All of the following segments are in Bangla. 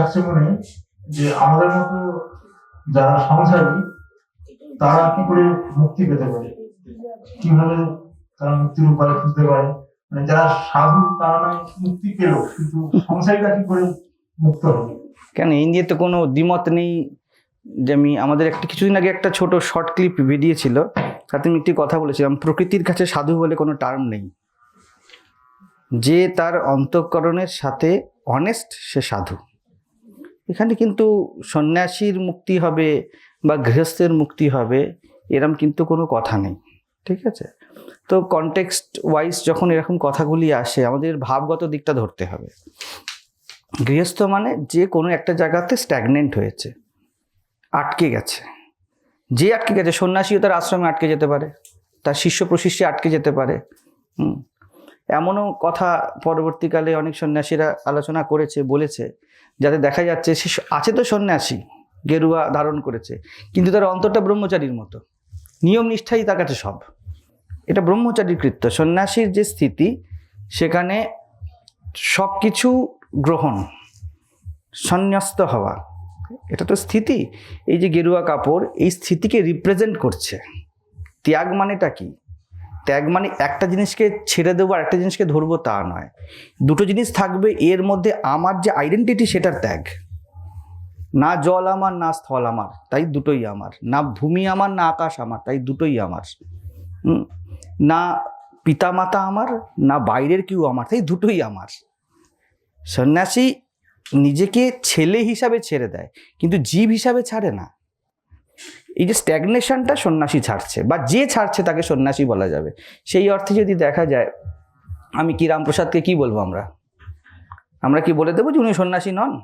আসছে মনে যে আমাদের মতো যারা সংসারী তারা কি করে মুক্তি পেতে পারে? কীভাবে তারা মুক্তির উপায় খুঁজতে পারে? মানে যারা সাধু, তারা নয় মুক্তি পেল, কিন্তু সংসারীরা কি করে মুক্ত হবে কেন? এই কোনো দ্বিমত নেই? যে আমি, আমাদের একটা, কিছুদিন আগে একটা ছোট শর্ট ক্লিপ বেরিয়েছিল তাতে আমি একটি কথা বলেছিলাম, প্রকৃতির কাছে সাধু বলে কোনো টার্ম নেই। যে তার অন্তঃকরণের সাথে অনেস্ট সে সাধু। এখানে কিন্তু সন্ন্যাসীর মুক্তি হবে বা গৃহস্থের মুক্তি হবে, এরম কিন্তু কোনো কথা নেই, ঠিক আছে? তো কনটেক্সট ওয়াইজ যখন এরকম কথাগুলি আসে, আমাদের ভাবগত দিকটা ধরতে হবে। গৃহস্থ মানে যে কোনো একটা জায়গাতে স্ট্যাগনেন্ট হয়েছে, আটকে গেছে। যে আটকে গেছে, সন্ন্যাসীও তার আশ্রমে আটকে যেতে পারে, তার শিষ্য প্রশিষ্যে আটকে যেতে পারে এমনও কথা পরবর্তীকালে অনেক সন্ন্যাসীরা আলোচনা করেছে, বলেছে যাতে দেখা যাচ্ছে সে আছে তো সন্ন্যাসী, গেরুয়া ধারণ করেছে, কিন্তু তার অন্তরটা ব্রহ্মচারীর মতো। নিয়ম নিষ্ঠাই তার কাছে সব। এটা ব্রহ্মচারীর কৃত্য, সন্ন্যাসীর যে স্থিতি, সেখানে সব কিছু গ্রহণ, সন্ন্যস্ত হওয়া, এটা তো স্থিতি। এই যে গেরুয়া কাপড়, এই স্থিতিকে রিপ্রেজেন্ট করছে। ত্যাগ মানেটা কি? ত্যাগ মানে একটা জিনিসকে ছেড়ে দেবো আর একটা জিনিসকে ধরবো তা নয়। দুটো জিনিস থাকবে, এর মধ্যে আমার যে আইডেন্টিটি সেটার ত্যাগ। না জল আমার, না স্থল আমার, তাই দুটোই আমার। না ভূমি আমার, না আকাশ আমার, তাই দুটোই আমার। না পিতামাতা আমার, না বাইরের কেউ আমার, তাই দুটোই আমার। সন্ন্যাসী নিজেকে ছেলে হিসাবে ছেড়ে দেয়, কিন্তু জীব হিসাবে ছাড়ে না। এই যে স্ট্যাগনেশনটা সন্ন্যাসী ছাড়ছে, বা যে ছাড়ছে তাকে সন্ন্যাসী বলা যাবে। সেই অর্থে যদি দেখা যায়, আমি কি রামপ্রসাদকে কি বলব আমরা? আমরা কি বলে দেবো যে উনি সন্ন্যাসী নন?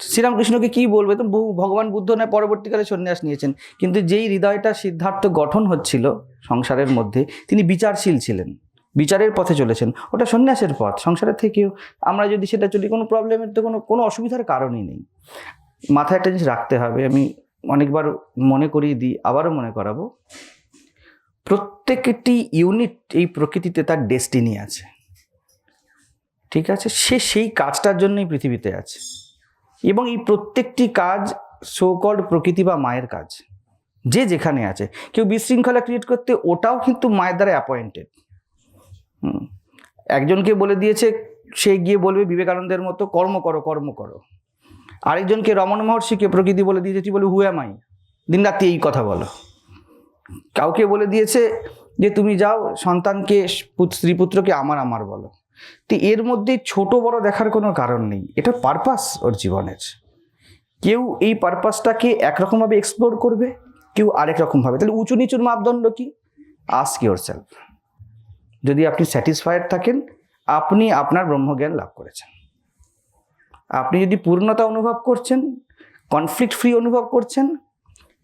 শ্রীরামকৃষ্ণকে কি বলবে? তো বহু ভগবান বুদ্ধ নয়, পরবর্তীকালে সন্ন্যাস নিয়েছেন। কিন্তু যেই হৃদয়টা সিদ্ধার্থ গঠন হচ্ছিল সংসারের মধ্যে, তিনি বিচারশীল ছিলেন। বিচারের পথে চলেছেন। ওটা সন্ন্যাসের পথ। সংসারের থেকেও আমরা যদি সেটা চলি, কোনো প্রবলেমের তো কোনো কোনো অসুবিধার কারণই নেই। মাথায় একটা জিনিস রাখতে হবে। আমি অনেকবার মনে করিয়ে দিই, আবারও মনে করাবো। প্রত্যেকটি ইউনিট এই প্রকৃতিতে তার ডেস্টিনি আছে। ঠিক আছে? সে সেই কাজটার জন্যই পৃথিবীতে আছে। এবং এই প্রত্যেকটি কাজ সোকল্ড প্রকৃতি বা মায়ের কাজ। যে যেখানে আছে। কেউ বিশৃঙ্খলা ক্রিয়েট করতে ওটাও কিন্তু মায়ের দ্বারা অ্যাপয়েন্টেড একজনকে বলে দিয়েছে, সে গিয়ে বলবে বিবেকানন্দের মতো, কর্ম করো কর্ম করো। আরেকজনকে রমণ মহর্ষিকে প্রকৃতি বলে দিয়েছে তুই বলে হুয়ামাই দিন রাত্রি এই কথা বলো। কাউকে বলে দিয়েছে যে, তুমি যাও, সন্তানকে, পুত- স্ত্রীপুত্রকে আমার আমার বলো। তো এর মধ্যে ছোট বড় দেখার কোনো কারণ নেই। এটা পারপাস ওর জীবনের। কেউ এই পারপাসটাকে একরকমভাবে এক্সপ্লোর করবে, কেউ আরেক রকমভাবে তাহলে উঁচু নিচুর মাপদণ্ড কি? আস্ক ইয়োর সেলফ যদি আপনি স্যাটিসফাইড থাকেন, আপনি আপনার ব্রহ্মজ্ঞান লাভ করেছেন। আপনি যদি পূর্ণতা অনুভব করছেন কনফ্লিক্ট ফ্রি অনুভব করছেন,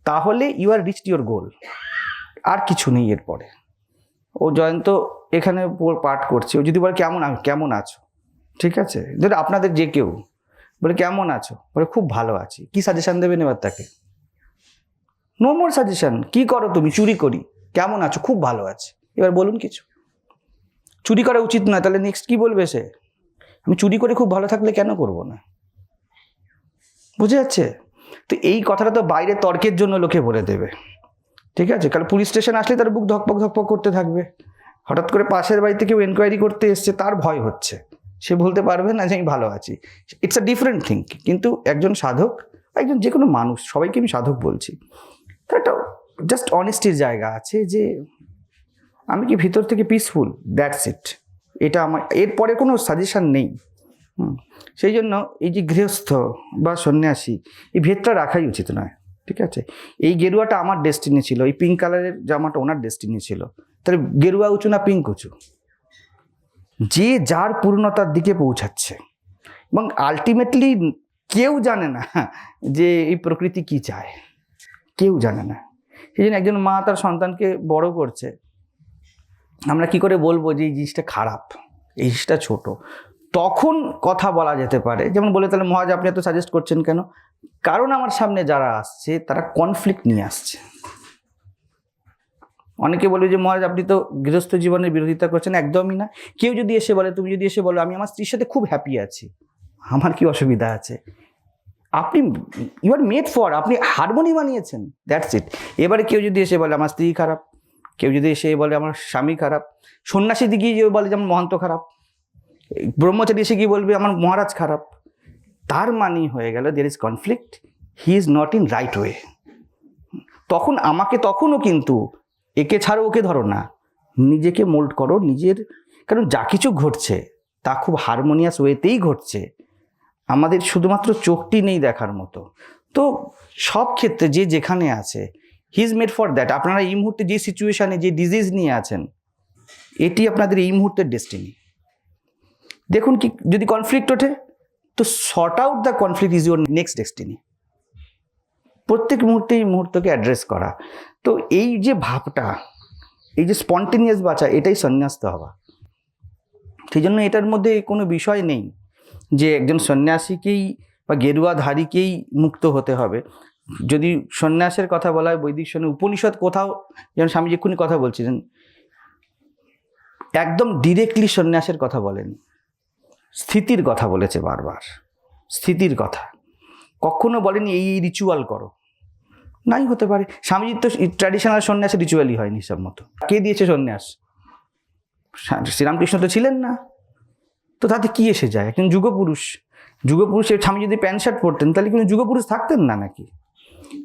তাহলে you are reached your goal আর কিছু নেই এরপরে। ও জয়ন্ত এখানে পাঠ করছে। ও যদি বলে, কেমন কেমন আছো? ঠিক আছে? ধর আপনাদের যে কেউ, বলে, কেমন আছো? বলে, খুব ভালো আছি। কি সাজেশান দেবেন এবার তাকে? নো মোর সাজেশন কি করো তুমি? চুরি করি। কেমন আছো? খুব ভালো আছি। এবার বলুন কিছু। চুরি করা উচিত নয়। তাহলে নেক্সট কি বলবে সে? আমি চুরি করে খুব ভালো থাকলে কেন করব না? বুঝে যাচ্ছে? তো এই কথাটা তো বাইরে তর্কের জন্য লোকে বলে দেবে। ঠিক আছে? কারণ পুলিশ স্টেশন আসলে তার বুক ধকপক ধকপক করতে থাকবে। হঠাৎ করে পাশের বাড়িতে কেউ এনকোয়ারি করতে এসছে, তার ভয় হচ্ছে। সে বলতে পারবে না যে আমি ভালো আছি। ইটস আ ডিফারেন্ট থিং কিন্তু একজন সাধক, একজন যে কোনো মানুষ, সবাইকে আমি সাধক বলছি, তার একটা জাস্ট অনেস্টির জায়গা আছে যে, আমি কি ভিতর থেকে পিসফুল দ্যাটস ইট এটা আমার এরপরে কোনো সাজেশান নেই। সেই জন্য এই যে গৃহস্থ বা সন্ন্যাসী, এই ভেদটা রাখাই উচিত নয়, ঠিক আছে? এই গেরুয়াটা আমার ডেস্টিনি ছিল, এই পিঙ্ক কালারের জামাটা ওনার ডেস্টিনি ছিল। তাহলে গেরুয়া উঁচু না পিঙ্ক উঁচু? যে যার পূর্ণতার দিকে পৌঁছাচ্ছে। এবং আলটিমেটলি কেউ জানে না যে এই প্রকৃতি কি চায়। কেউ জানে না। সেই জন্য একজন মা তার সন্তানকে বড় করছে। আমরা কি করে বলব যে এই জিনিসটা খারাপ? এই জিনিসটা ছোট। তখন কথা বলা যেতে পারে। যেমন বলে তাহলে মহাজ আপনি এত সাজেস্ট করছেন কেন? কারণ আমার সামনে যারা আসছে, তারা কনফ্লিক্ট নিয়ে আসছে। অনেকে বলবে যে, মহারাজ, আপনি তো গৃহস্থ জীবনের বিরোধিতা করছেন। একদমই না। কেউ যদি এসে বলে, তুমি যদি এসে বলো, আমি আমার স্ত্রীর সাথে খুব হ্যাপি আছি। আমার কি অসুবিধা আছে? আপনি ইউ আর মেড ফর আপনি হারমোনি বানিয়েছেন। দ্যাটস ইট এবারে কেউ যদি এসে বলে, আমার স্ত্রী খারাপ কেউ যদি এসে বলে আমার স্বামী খারাপ, সন্ন্যাসী দিকে গিয়ে বলে যে আমার মহান্ত খারাপ, ব্রহ্মচারী এসে গিয়ে বলবে আমার মহারাজ খারাপ, তার মানেই হয়ে গেল there is conflict he is not in right way তখন আমাকে তখনও কিন্তু একে ছাড়ো, ওকে ধরো না। নিজেকে মোল্ড করো, নিজের, কারণ যা কিছু ঘটছে তা খুব হারমোনিয়াস ওয়েতেই ঘটছে। আমাদের শুধুমাত্র চোখটি নেই দেখার মতো। তো সব ক্ষেত্রে যে যেখানে আছে he is made for that আপনারা এই মুহূর্তে যে সিচুয়েশানে যে ডিজিজ নিয়ে আছেন, এটি আপনাদের এই মুহূর্তের ডেস্টিনি দেখুন কি, যদি কনফ্লিক্ট ওঠে, তো short out the conflict is your next destiny প্রত্যেক মুহূর্তে এই মুহূর্তকে অ্যাড্রেস করা। তো এই যে ভাবটা, এই যে স্পন্টেনিয়াস বাঁচা এটাই সন্ন্যাস্ত হওয়া। সেই জন্য এটার মধ্যে কোনো বিষয় নেই যে একজন সন্ন্যাসীকেই বা গেরুয়াধারীকেই মুক্ত হতে হবে। যদি সন্ন্যাসের কথা বলা হয়, বৈদিক সন্ন্যাস উপনিষদ কোথাও, যেমন স্বামী এক্ষুনি কথা বলছিলেন, একদম ডিরেক্টলি সন্ন্যাসের কথা বলেন। স্থিতির কথা বলেছে বারবার। স্থিতির কথা। কখনো বলেনি, এই রিচুয়াল করো। নাই হতে পারে। স্বামীজির তো ট্র্যাডিশনাল সন্ন্যাস রিচুয়ালই হয়নি সব মতো। কে দিয়েছে সন্ন্যাস? শ্রীরামকৃষ্ণ তো ছিলেন না। তো তাতে কি এসে যায়? একজন যুগপুরুষ। যুগপুরুষের স্বামী যদি প্যান্ট শার্ট পরতেন, তাহলে কিন্তু যুগপুরুষ থাকতেন না নাকি?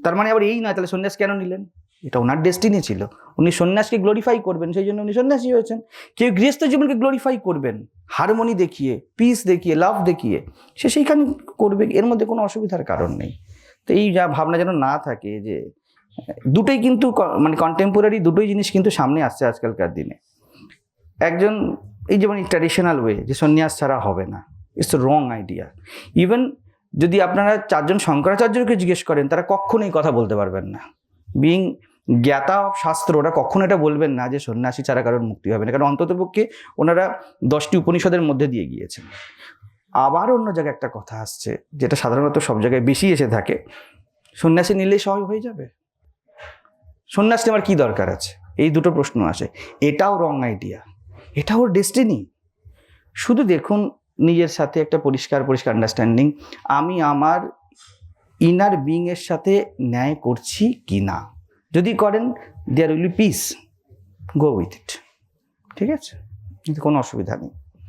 তার মানে আবার এই নয়, তাহলে সন্ন্যাস কেন নিলেন? এটা ওনার ডেস্টিনি ছিল। উনি সন্ন্যাসকে গ্লোরিফাই করবেন, সেই জন্য উনি সন্ন্যাসী হয়েছেন। কেউ গৃহস্থ জীবনকে গ্লোরিফাই করবেন হারমোনি দেখিয়ে পিস দেখিয়ে লাভ দেখিয়ে, সে সেইখানে করবে, এর মধ্যে কোনো অসুবিধার কারণ নেই। তো এই যা ভাবনা যেন না থাকে যে, দুটোই কিন্তু মানে কন্টেম্পোরারি দুটোই জিনিস কিন্তু সামনে আসছে আজকালকার দিনে। একজন, এই যেমন ট্র্যাডিশনাল ওয়ে যে সন্ন্যাস ছাড়া হবে না ইটস রং আইডিয়া ইভেন যদি আপনারা চারজন শঙ্করাচার্যকে জিজ্ঞেস করেন, তারা কখনোই কথা বলতে পারবেন না। বিং জ্ঞাতা শাস্ত্র, ওরা কখনো এটা বলবেন না যে সন্ন্যাসী ছাড়া কারোর মুক্তি হবে না। কারণ অন্ততপক্ষে ওনারা দশটি উপনিষদের মধ্যে দিয়ে গিয়েছেন। আবার অন্য জায়গায় একটা কথা আসছে, যেটা সাধারণত সব জায়গায় বেশি এসে থাকে। সন্ন্যাসী নিলেই সব হয়ে যাবে। সন্ন্যাসী আমার কি দরকার আছে? এই দুটো প্রশ্ন আসে। এটাও রং আইডিয়া এটা ওর ডেস্টিনি শুধু দেখুন নিজের সাথে একটা পরিষ্কার পরিষ্কার আন্ডারস্ট্যান্ডিং আমি আমার ইনার বিংয়ের সাথে ন্যায় করছি কি না? যদি করেন there will be peace go with it ঠিক আছে? কিন্তু কোনো অসুবিধা নেই।